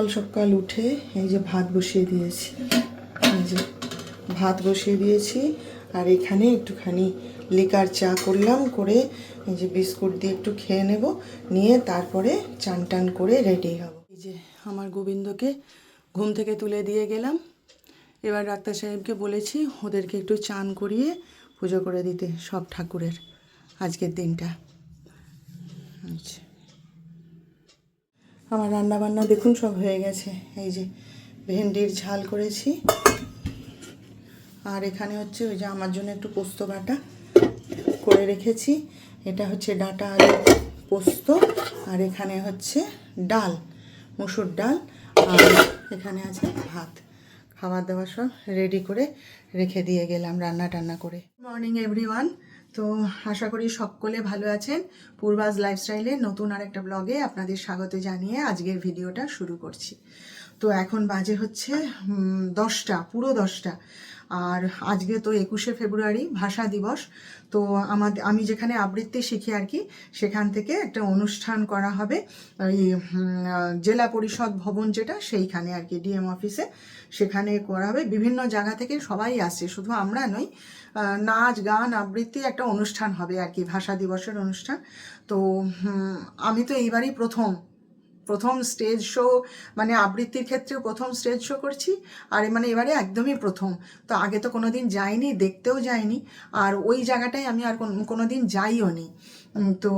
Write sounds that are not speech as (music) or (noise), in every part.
সকাল সকাল উঠে এই যে ভাত বসিয়ে দিয়েছি। এই যে ভাত বসিয়ে দিয়েছি আর এখানে একটুখানি লিকার চা করলাম করে এই যে বিস্কুট দিয়ে একটু খেয়ে নেব, নিয়ে তারপরে চান টান করে রেডি হব। এই যে আমার গোবিন্দকে ঘুম থেকে তুলে দিয়ে গেলাম। এবার ডাক্তার সাহেবকে বলেছি ওদেরকে একটু চান করিয়ে পুজো করে দিতে সব ঠাকুরের আজকের দিনটা। আচ্ছা। আমার রান্না বান্না দেখুন সব হয়ে গেছে। এই যে ভেন্ডির ঝাল করেছি। আর এখানে হচ্ছে ওই যে আমার জন্য একটু পোস্ত বাটা করে রেখেছি। এটা হচ্ছে ডাটা আলু পোস্ত। আর এখানে হচ্ছে ডাল, মুসুর ডাল। আর এখানে আছে ভাত। খাবার দাবার সব রেডি করে রেখে দিয়ে গেলাম রান্না টান্না করে মর্নিং এভরিওয়ান তো আশা করি সকলে ভালো আছেন। পূর্বাজ লাইফস্টাইলে নতুন আর একটা ব্লগে আপনাদের স্বাগত জানিয়ে আজকের ভিডিওটা শুরু করছি। তো এখন বাজে হচ্ছে দশটা, পুরো দশটা। আর আজকে তো একুশে ফেব্রুয়ারি, ভাষা দিবস। তো আমাদের আমি যেখানে আবৃত্তি শিখি আর কি, সেখান থেকে একটা অনুষ্ঠান করা হবে। ওই জেলা পরিষদ ভবন যেটা, সেইখানে আর কি ডিএম অফিসে সেখানে করা হবে। বিভিন্ন জায়গা থেকে সবাই আসছে, শুধু আমরা নই। নাচ, গান, আবৃত্তি একটা অনুষ্ঠান হবে আর কি, ভাষা দিবসের অনুষ্ঠান। তো আমি তো এইবারই প্রথম প্রথম স্টেজ শো মানে আবৃত্তির ক্ষেত্রে প্রথম স্টেজ শো করছি। আর মানে এবারে একদমই প্রথম। তো আগে তো কোনো দিন যাইনি, দেখতেও যাইনি। আর ওই জায়গাটায় আমি আর কোনো দিন যাইও নি তো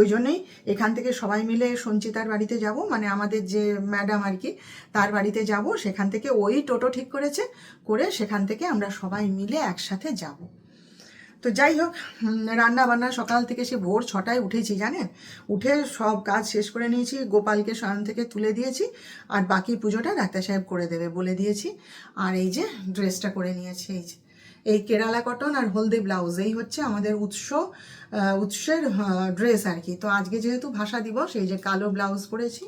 ওই জন্যই এখান থেকে সবাই মিলে সঞ্চিতার বাড়িতে যাব মানে আমাদের যে ম্যাডাম আর কি, তার বাড়িতে যাব, সেখান থেকে ওই টোটো ঠিক করেছে, করে সেখান থেকে আমরা সবাই মিলে একসাথে যাব। তো যাই হোক রান্না বান্না সকাল থেকে সে ভোর ছটায় উঠেছি, জানেন? উঠে সব কাজ শেষ করে নিয়েছি, গোপালকে শয়ন থেকে তুলে দিয়েছি, আর বাকি পুজোটা ডাক্তার সাহেব করে দেবে বলে দিয়েছি। আর এই যে ড্রেসটা করে নিয়েছি, এই যে। এই কেরালা কটন আর হলদি ব্লাউজ, এই হচ্ছে আমাদের উৎস উৎসের ড্রেস আর কি। তো আজকে যেহেতু ভাষা দিবস, এই যে কালো ব্লাউজ পরেছি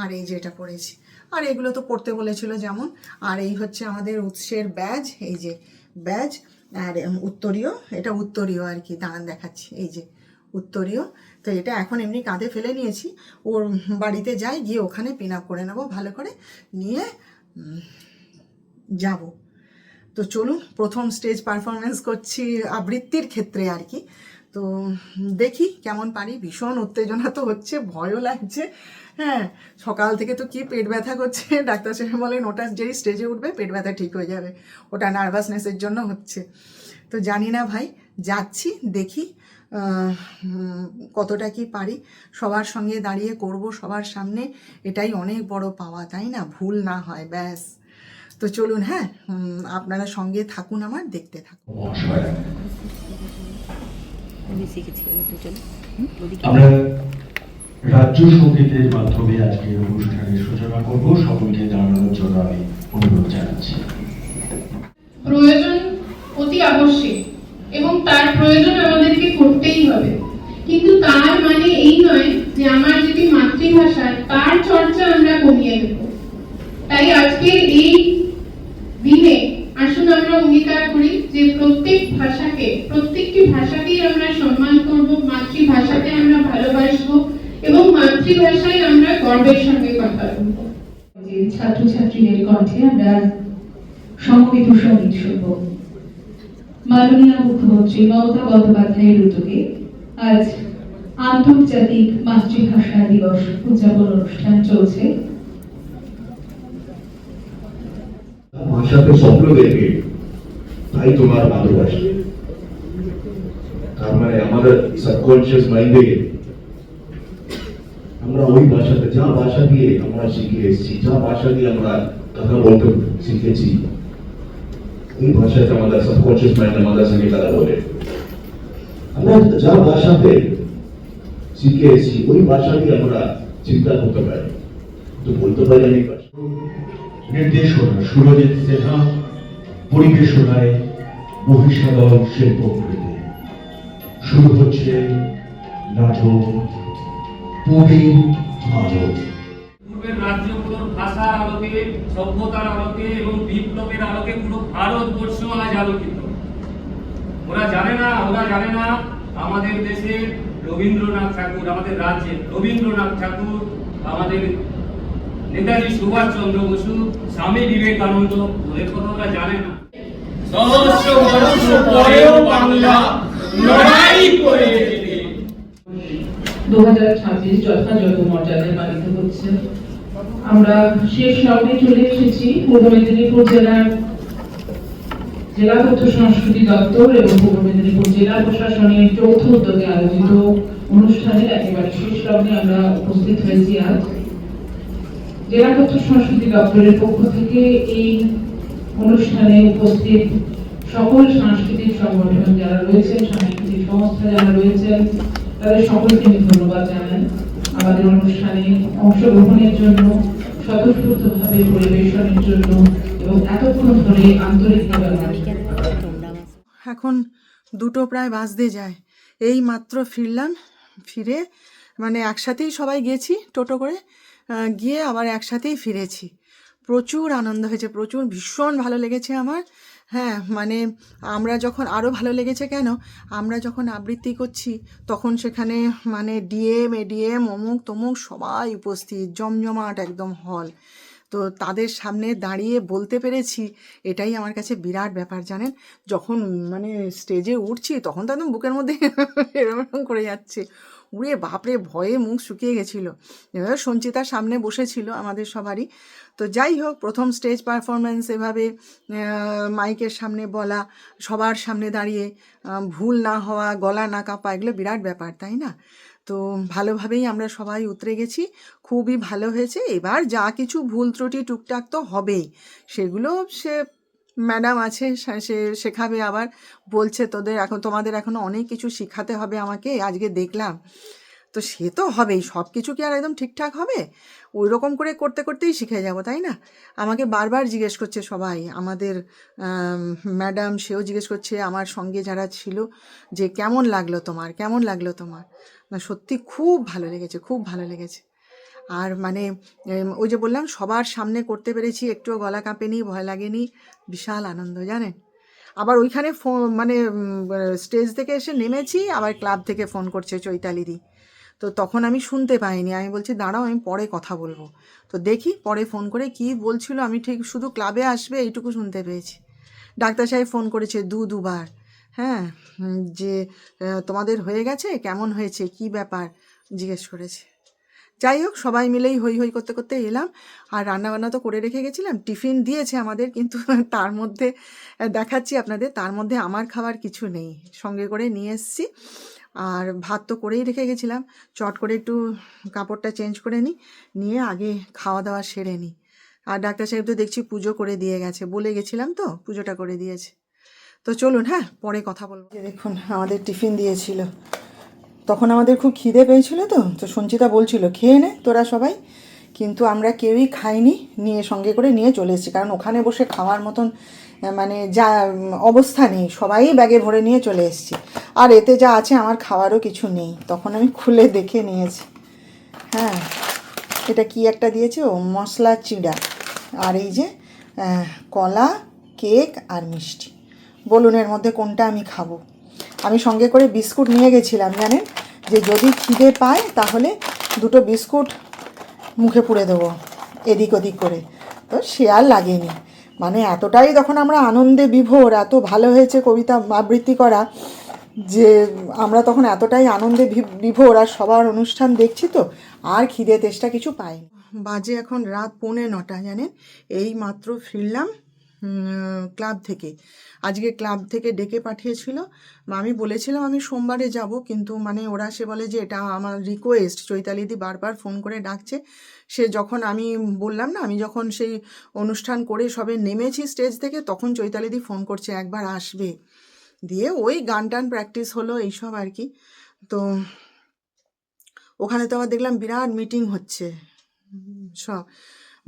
আর এই যে এটা পরেছি। আর এগুলো তো পড়তে বলেছিল যেমন। আর এই হচ্ছে আমাদের উৎসের ব্যাজ, এই যে ব্যাজ আর উত্তরীয়, এটা উত্তরীয় আর কি, দাঁড়ান দেখাচ্ছি, এই যে উত্তরীয়। তো এটা এখন এমনি কাঁধে ফেলে নিয়েছি, ওর বাড়িতে যাই, গিয়ে ওখানে পিন আপ করে নেব, ভালো করে নিয়ে যাব। তো চলুন, প্রথম স্টেজ পারফরমেন্স করছি আবৃত্তির ক্ষেত্রে আর কি। তো দেখি কেমন পারি, ভীষণ উত্তেজনা তো হচ্ছে, ভয়ও লাগছে। হ্যাঁ সকাল থেকে তো কি পেট ব্যথা করছে, (laughs) ডাক্তার সাহেব বলেন, ওটা যেই স্টেজে উঠবে, পেট ব্যথা ঠিক হয়ে যাবে। ওটা নার্ভাসনেসের জন্য হচ্ছে। তো জানি না ভাই, যাচ্ছি, দেখি কতটা কি পারি। সবার সঙ্গে দাঁড়িয়ে করব সবার সামনে, এটাই অনেক বড় পাওয়া, তাই না? ভুল না হয়, ব্যাস। তো চলুন হ্যাঁ আপনারা সঙ্গে থাকুন আমার দেখতে থাকুন। আমরা রাজ্য সঙ্গীতের মাধ্যমে আজকে অনুষ্ঠানের সূচনা করব। সকলকে জানানোর জন্য আমি অনুরোধ জানাচ্ছি। প্রয়োজন অতি আবশ্যিক এবং তার প্রয়োজন আমাদেরকে করতেই হবে। কিন্তু তার মানে এই নয় যে আমার যেটি মাতৃভাষা তার চর্চা আমরা কমিয়ে দেব তাই আজকের এই দিনে আসুন আমরা অঙ্গীকার করি যে প্রত্যেক ভাষাকে প্রত্যেকটি ভাষাকেই আমরা সম্মান করব মাতৃভাষাকে আমরা ভালোবাসবো এবং মাতৃভাষায় আমরা গর্বের সঙ্গে কথা বলব যে ছাত্রছাত্রীদের কণ্ঠে আমরা সমবেত শুনব মাননীয় মুখ্যমন্ত্রী মমতা বন্দ্যোপাধ্যায়ের উদ্যোগে আজ আন্তর্জাতিক মাতৃভাষা দিবস উদযাপন অনুষ্ঠান চলছে। ভাষাতে স্বপ্ন দেখে তাই তোমার ভালোবাসি। তার মানে আমাদের সাবকনশিয়াস মাইন্ডে আমরা ওই ভাষাতে, যা ভাষা দিয়ে আমরা শিখে এসেছি, যা ভাষা দিয়ে আমরা কথা বলতে শিখেছি আমাদের সাবকনশিয়াস মাইন্ড আমাদের সঙ্গে কথা বলে। আমরা যা ভাষাতে ওই ভাষা দিয়ে আমরা চিন্তা করতে পারি। তো বলতে পারি আমি নির্দেশনা, সুরজিৎ পরিবেশনায় মহিষাদল শিল্পকৃতি শুরু হচ্ছে নাটক পুরীর আলো পূর্বের রাজ্যগুলোর ভাষার আলোকে, সভ্যতার আলোকে এবং বিপ্লবের আলোকে পুরো ভারতবর্ষ আজ আলোকিত। ওরা জানে না, ওরা জানে না, আমাদের দেশের রবীন্দ্রনাথ ঠাকুর, আমাদের রাজ্যের রবীন্দ্রনাথ ঠাকুর, আমাদের নেতাজি সুভাষচন্দ্র বসু, স্বামী বিবেকানন্দ, ওদের কথা ওরা জানে না। দু হাজার ছাব্বিশ যথাযথ মর্যাদায় পালিত হচ্ছে। আমরা শেষ লগ্নে চলে এসেছি। পূর্ব মেদিনীপুর জেলার জেলা তথ্য সংস্কৃতি দপ্তর এবং পূর্ব মেদিনীপুর জেলা প্রশাসনের যৌথ উদ্যোগে আয়োজিত অনুষ্ঠানের একেবারে শেষ লগ্নে আমরা উপস্থিত হয়েছি আজ। জেলা তথ্য সংস্কৃতি দপ্তরের পক্ষ থেকে এই অনুষ্ঠানে উপস্থিত সকল সাংস্কৃতিক সংগঠন যারা রয়েছেন, সাংস্কৃতিক সংস্থা যারা রয়েছেন, তাদের সকলকে আমি ধন্যবাদ জানাই। আমাদের অনুষ্ঠানে অংশগ্রহণের জন্য, স্বতঃস্ফূর্তভাবে পরিবেশনের জন্য এবং এতক্ষণ ধরে আন্তরিকভাবে এখন দুটো প্রায় বাজতে যায়। এই মাত্র ফিরলাম, ফিরে মানে একসাথেই সবাই গেছি টোটো করে গিয়ে আবার একসাথেই ফিরেছি। প্রচুর আনন্দ হয়েছে, প্রচুর ভীষণ ভালো লেগেছে আমার। হ্যাঁ মানে আমরা যখন আরও ভালো লেগেছে কেন? আমরা যখন আবৃত্তি করছি, তখন সেখানে মানে ডিএম, এডিএম, অমুক তমুক সবাই উপস্থিত, জমজমাট একদম হল। তো তাদের সামনে দাঁড়িয়ে বলতে পেরেছি, এটাই আমার কাছে বিরাট ব্যাপার, জানেন? যখন মানে স্টেজে উঠছি, তখন তো একদম বুকের মধ্যে (laughs) এরকম করে যাচ্ছে। উড়ে বাপরে ভয়ে মুখ শুকিয়ে গেছিল। এবার সঞ্চিতার সামনে বসেছিল আমাদের সবারই। তো যাই হোক, প্রথম স্টেজ পারফরমেন্স এভাবে মাইকের সামনে বলা, সবার সামনে দাঁড়িয়ে ভুল না হওয়া, গলা না কাঁপা, এগুলো বিরাট ব্যাপার, তাই না? তো ভালোভাবেই আমরা সবাই উতরে গেছি। খুবই ভালো হয়েছে। এবার যা কিছু ভুল ত্রুটি টুকটাক তো হবেই। সেগুলো সে ম্যাডাম আছে, সে- শেখাবে আবার। বলছে, তোদের এখন, তোমাদের এখনও অনেক কিছু শেখাতে হবে আমাকে, আজকে দেখলাম। তো সে তো হবেই সব কিছু কি আর একদম ঠিকঠাক হবে? ওই রকম করে করতে করতেই শিখে যাব, তাই না? আমাকে বারবার জিজ্ঞেস করছে সবাই, আমাদের ম্যাডাম সেও জিজ্ঞেস করছে, আমার সঙ্গে যারা ছিল, যে কেমন লাগল তোমার, কেমন লাগল তোমার? না, সত্যি খুব ভালো লেগেছে, খুব ভালো লেগেছে। আর মানে ওই যে বললাম, সবার সামনে করতে পেরেছি, একটুও গলা কাঁপেনি, ভয় লাগেনি, বিশাল আনন্দ, জানেন? আবার ওইখানে ফোন মানে স্টেজ থেকে এসে নেমেছি, আবার ক্লাব থেকে ফোন করছে চৈতালিদি। তো তখন আমি শুনতে পাইনি, আমি বলছি, দাঁড়াও, আমি পরে কথা বলব। তো দেখি পরে ফোন করে কি বলছিল, আমি ঠিক শুধু ক্লাবে আসবে, এইটুকু শুনতে পেয়েছি। ডাক্তার সাহেব ফোন করেছে দু, দুবার। হ্যাঁ যে তোমাদের হয়ে গেছে, কেমন হয়েছে, কি ব্যাপার? জিজ্ঞেস করেছে। যাই হোক, সবাই মিলেই হই হই করতে করতে এলাম। আর রান্নাবান্না তো করে রেখে গেছিলাম, টিফিন দিয়েছে আমাদের, কিন্তু (laughs) তার মধ্যে দেখাচ্ছি আপনাদের, তার মধ্যে আমার খাবার কিছু নেই। সঙ্গে করে নিয়ে এসেছি। আর ভাত তো করেই রেখে গেছিলাম, চট করে একটু কাপড়টা চেঞ্জ করে নিই, নিয়ে আগে খাওয়া দাওয়া সেরে নিই। আর ডাক্তার সাহেব তো দেখছি পুজো করে দিয়ে গেছে, বলে গেছিলাম তো, পুজোটা করে দিয়েছে। তো চলুন হ্যাঁ পরে কথা বলব। দেখুন, আমাদের টিফিন দিয়েছিল। তখন আমাদের খুব খিদে পেয়েছিল তো তো সঞ্চিতা বলছিল, খেয়ে নে, তোরা সবাই। কিন্তু আমরা কেউই খাইনি, নিয়ে সঙ্গে করে নিয়ে চলে এসেছি। কারণ ওখানে বসে খাওয়ার মতন মানে যা অবস্থা নেই, সবাই ব্যাগে ভরে নিয়ে চলে এসেছি। আর এতে যা আছে, আমার খাওয়ারও কিছু নেই। তখন আমি খুলে দেখে নিয়েছি। হ্যাঁ এটা কি একটা দিয়েছে ও? মশলা চিড়া। আর এই যে কলা, কেক আর মিষ্টি। বলুন এর মধ্যে কোনটা আমি খাব? আমি সঙ্গে করে বিস্কুট নিয়ে গেছিলাম, জানেন? যে যদি খিদে পায়, তাহলে দুটো বিস্কুট মুখে পুড়ে দেবো, এদিক ওদিক করে। তো সে আর লাগেনি। মানে এতটাই তখন আমরা আনন্দে বিভোর, এত ভালো হয়েছে কবিতা আবৃত্তি করা, যে আমরা তখন এতটাই আনন্দে বিভোর, আর সবার অনুষ্ঠান দেখছি তো, আর খিদে তেষ্টা কিছু পাইনি। বাজে এখন রাত পৌনে নটা, জানেন? এই মাত্র ফিরলাম ক্লাব থেকে। আজকে ক্লাব থেকে ডেকে পাঠিয়েছিল। আমি বলেছিলাম আমি সোমবারে যাব, কিন্তু মানে ওরা সে বলে যে এটা আমার রিকোয়েস্ট চৈতালিদি বারবার ফোন করে ডাকছে। সে যখন আমি বললাম না, আমি যখন সেই অনুষ্ঠান করে সবে নেমেছি স্টেজ থেকে, তখন চৈতালিদি ফোন করছে, একবার আসবে। দিয়ে ওই গান টান প্র্যাকটিস হলো এইসব আর কি। তো ওখানে তো আবার দেখলাম বিরাট মিটিং হচ্ছে। সব।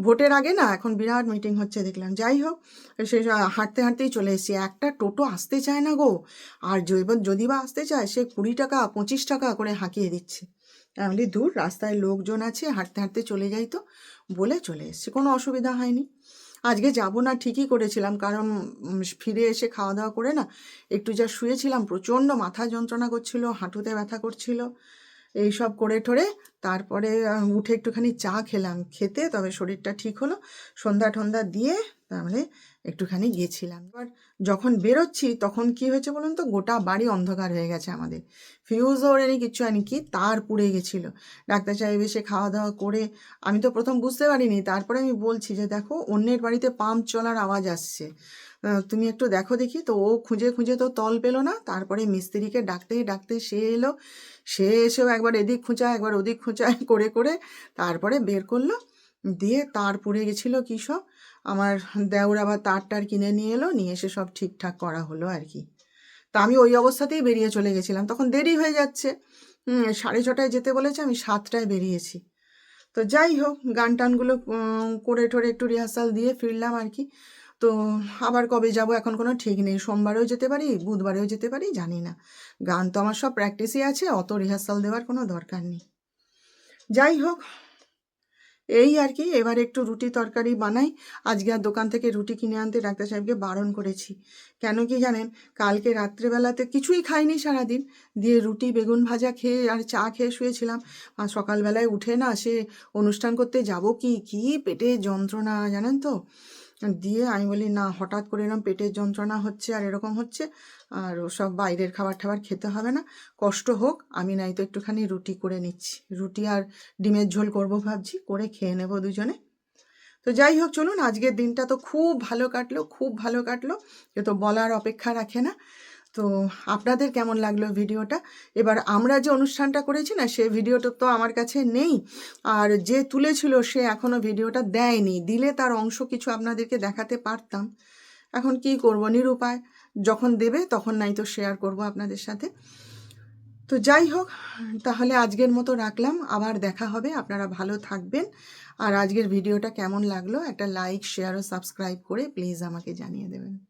ভোটের আগে না এখন বিরাট মিটিং হচ্ছে, দেখলাম। যাই হোক, সে হাঁটতে হাঁটতেই চলে এসেছি। একটা টোটো আসতে চায় না গো। আর যদি- যদি বা আসতে চায়, সে কুড়ি টাকা, পঁচিশ টাকা করে হাঁকিয়ে দিচ্ছে। আমি দূর, রাস্তায় লোকজন আছে, হাঁটতে হাঁটতে চলে যাই তো। বলে চলে এসেছি। কোনো অসুবিধা হয়নি। আজকে যাব না, ঠিকই করেছিলাম। কারণ ফিরে এসে খাওয়া দাওয়া করে না, একটু যা শুয়েছিলাম, প্রচণ্ড মাথা যন্ত্রণা করছিল, হাঁটুতে ব্যথা করছিল। এই সব করে ঠরে তারপরে উঠে একটুখানি চা খেলাম। খেতে তবে শরীরটা ঠিক হলো। সন্ধ্যা টন্ধা দিয়ে তাহলে একটুখানি গিয়েছিলাম এবার যখন বেরোচ্ছি তখন কি হয়েছে বলুন তো? গোটা বাড়ি অন্ধকার হয়ে গেছে আমাদের। ফিউজও ওড়েনি, কিচ্ছু হয়নি, কি তার পুড়ে গেছিল। ডাক্তার সাহেব এসে খাওয়া দাওয়া করে আমি তো প্রথম বুঝতে পারিনি, তারপরে আমি বলছি যে, দেখো, অন্যের বাড়িতে পাম্প চলার আওয়াজ আসছে। তুমি একটু দেখো দেখি। তো ও খুঁজে খুঁজে তো তল পেল না, তারপরে মিস্ত্রিকে ডাকতে ডাকতে সে এলো। সে এসেও একবার এদিক খুঁচা একবার ওদিক খুঁচা করে করে তারপরে বের করল। দিয়ে তার পুড়ে গেছিল কী সব? আমার দেওর আবার তার টার কিনে নিয়ে এলো, নিয়ে এসে সব ঠিকঠাক করা হলো আর কি। তা আমি ওই অবস্থাতেই বেরিয়ে চলে গেছিলাম। তখন দেরি হয়ে যাচ্ছে। সাড়ে ছটায় যেতে বলেছে, আমি সাতটায় বেরিয়েছি। তো যাই হোক, গান টানগুলো করে টোরে একটু রিহার্সাল দিয়ে ফিরলাম আর কি। তো আবার কবে যাব এখন কোনো ঠিক নেই। সোমবারেও যেতে পারি, বুধবারেও যেতে পারি, জানি না। গান তো আমার সব প্র্যাকটিসই আছে, অত রিহার্সাল দেওয়ার কোনো দরকার নেই। যাই হোক এই আর কি, এবার একটু রুটি তরকারি বানাই। আজকে আর দোকান থেকে রুটি কিনে আনতে ডাক্তার সাহেবকে বারণ করেছি। কেন কি জানেন, কালকে রাত্রেবেলাতে কিছুই খাইনি সারাদিন। দিয়ে রুটি, বেগুন ভাজা খেয়ে আর চা খেয়ে শুয়েছিলাম। আর সকালবেলায় উঠে না সে অনুষ্ঠান করতে যাব কি? কি পেটে যন্ত্রণা জানেন তো? দিয়ে আমি বলি, না, হঠাৎ করে এরকম পেটের যন্ত্রণা হচ্ছে আর এরকম হচ্ছে, আর সব বাইরের খাবার ঠাবার খেতে হবে না, কষ্ট হোক, আমি নাই তো একটুখানি রুটি করে নিচ্ছি। রুটি আর ডিমের ঝোল করব ভাবছি, করে খেয়ে নেব দুজনে। তো যাই হোক, চলুন, আজকের দিনটা তো খুব ভালো কাটলো, খুব ভালো কাটলো, এ তো বলার অপেক্ষা রাখে না। তো আপনাদের কেমন লাগল ভিডিওটা? এবার আমরা যে অনুষ্ঠানটা করেছি না, সে ভিডিওটা তো আমার কাছে নেই। আর যে তুলেছিল, সে এখনও ভিডিওটা দেয়নি। দিলে তার অংশ কিছু আপনাদেরকে দেখাতে পারতাম। এখন কি করব নিরুপায়? যখন দেবে তখন নাই তো শেয়ার করব আপনাদের সাথে। তো যাই হোক, তাহলে আজকের মতো রাখলাম। আবার দেখা হবে। আপনারা ভালো থাকবেন। আর আজকের ভিডিওটা কেমন লাগল? একটা লাইক শেয়ার ও সাবস্ক্রাইব করে প্লিজ আমাকে জানিয়ে দেবেন।